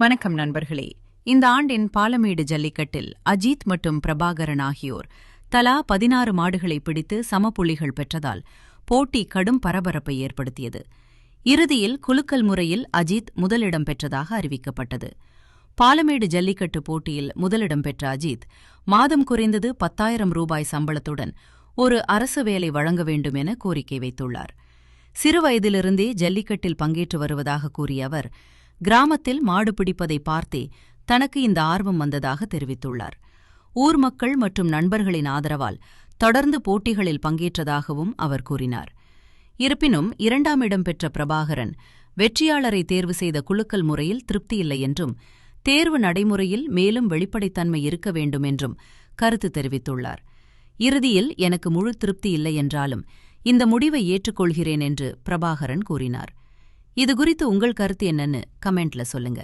வணக்கம் நண்பர்களே. இந்த ஆண்டின் பாலமேடு ஜல்லிக்கட்டில் அஜித் மற்றும் பிரபாகரன் ஆகியோர் தலா பதினாறு மாடுகளை பிடித்து சமப்புள்ளிகள் பெற்றதால் போட்டி கடும் பரபரப்பை ஏற்படுத்தியது. இறுதியில் குலுக்கல் முறையில் அஜித் முதலிடம் பெற்றதாக அறிவிக்கப்பட்டது. பாலமேடு ஜல்லிக்கட்டு போட்டியில் முதலிடம் பெற்ற அஜித் மாதம் குறைந்தது பத்தாயிரம் ரூபாய் சம்பளத்துடன் ஒரு அரசு வேலை வழங்க வேண்டும் என கோரிக்கை வைத்துள்ளார். சிறுவயதிலிருந்தே ஜல்லிக்கட்டில் பங்கேற்று வருவதாக கூறிய அவர் கிராமத்தில் மாடு பிடிப்பதை பார்த்தே தனக்கு இந்த ஆர்வம் வந்ததாக தெரிவித்துள்ளார். ஊர் மக்கள் மற்றும் நண்பர்களின் ஆதரவால் தொடர்ந்து போட்டிகளில் பங்கேற்றதாகவும் அவர் கூறினார். இருப்பினும் இரண்டாம் இடம் பெற்ற பிரபாகரன் வெற்றியாளரை தேர்வு செய்த குழுக்கள் முறையில் திருப்தியில்லை என்றும் தேர்வு நடைமுறையில் மேலும் வெளிப்படைத்தன்மை இருக்க வேண்டும் என்றும் கருத்து தெரிவித்துள்ளார். இறுதியில் எனக்கு முழு திருப்தி இல்லை என்றாலும் இந்த முடிவை ஏற்றுக்கொள்கிறேன் என்று பிரபாகரன் கூறினார். இது குறித்து உங்கள் கருத்து என்னன்னு கமெண்ட்ல சொல்லுங்க.